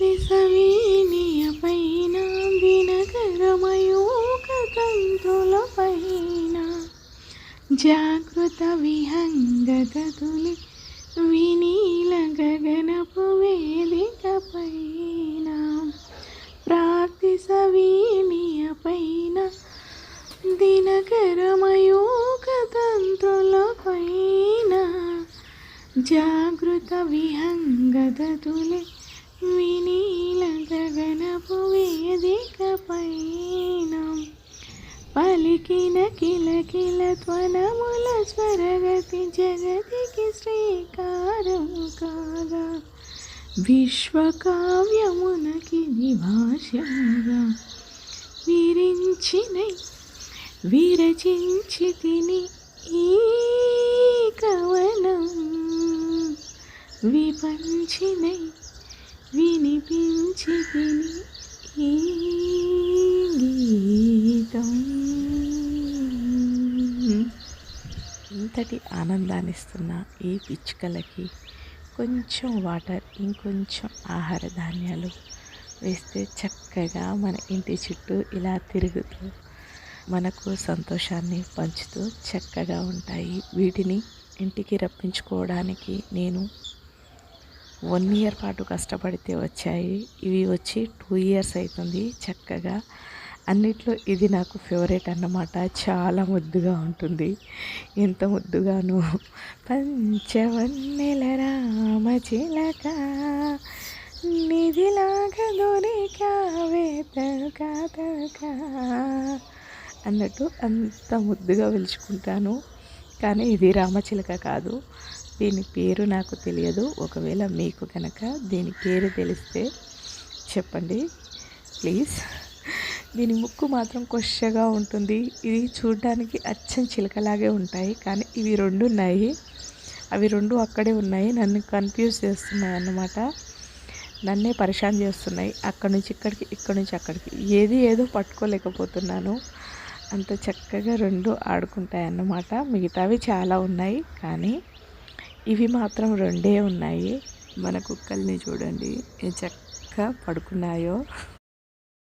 విసవీనియ పైన దినకరమయూక తంత్రుల పైన జాగృత విహంగతులి వినీల గగనపు వేదిక పైన ప్రార్థిస సవీనియ పైన దినకరమయూక తంత్రుల పైన జాగృత విహంగతులి పైన పలికిన కిలకిల త్వనముల స్వరగతి జగతికి శ్రీకారం కాగా. విశ్వకావ్యమునకి భాష్యంగా విరించినై విరచించి తిని ఈ కవనం విపంచినై వినిపించి తిని అంతటి ఆనందాన్ని ఇస్తున్న ఈ పిచ్చుకలకి కొంచెం వాటర్ ఇంకొంచెం ఆహార ధాన్యాలు వేస్తే చక్కగా మన ఇంటి చుట్టూ ఇలా తిరుగుతూ మనకు సంతోషాన్ని పంచుతూ చక్కగా ఉంటాయి. వీటిని ఇంటికి రప్పించుకోవడానికి నేను వన్ ఇయర్ పాటు కష్టపడితే వచ్చాయి. ఇవి వచ్చి టూ ఇయర్స్ అవుతుంది చక్కగా. అన్నిట్లో ఇది నాకు ఫేవరెట్ అన్నమాట. చాలా ముద్దుగా ఉంటుంది. ఎంత ముద్దుగాను. పంచవన్నెల రామ చిలక నిధిలాగా దొరికావే తలక అన్నట్టు అంత ముద్దుగా పిలుచుకుంటాను కానీ ఇది రామచిలక కాదు. దీని పేరు నాకు తెలియదు. ఒకవేళ మీకు కనుక దీని పేరు తెలిస్తే చెప్పండి. ప్లీజ్. దీని ముక్కు మాత్రం కొచ్చగా ఉంటుంది. ఇది చూడడానికి అచ్చం చిలకలాగే ఉంటాయి. కానీ ఇవి రెండు ఉన్నాయి. అవి రెండు అక్కడే ఉన్నాయి. నన్ను కన్ఫ్యూజ్ చేస్తున్నాయి అన్నమాట. నన్నే పరిశాన్ చేస్తున్నాయి. అక్కడి నుంచి ఇక్కడికి ఇక్కడి నుంచి అక్కడికి. ఏది ఏదో పట్టుకోలేకపోతున్నాను. అంత చక్కగా రెండు ఆడుకుంటాయి అన్నమాట. మిగతావి చాలా ఉన్నాయి. కానీ ఇవి మాత్రం రెండే ఉన్నాయి. మన కుక్కల్ని చూడండి. ఏ చక్కగా పడుకున్నాయో.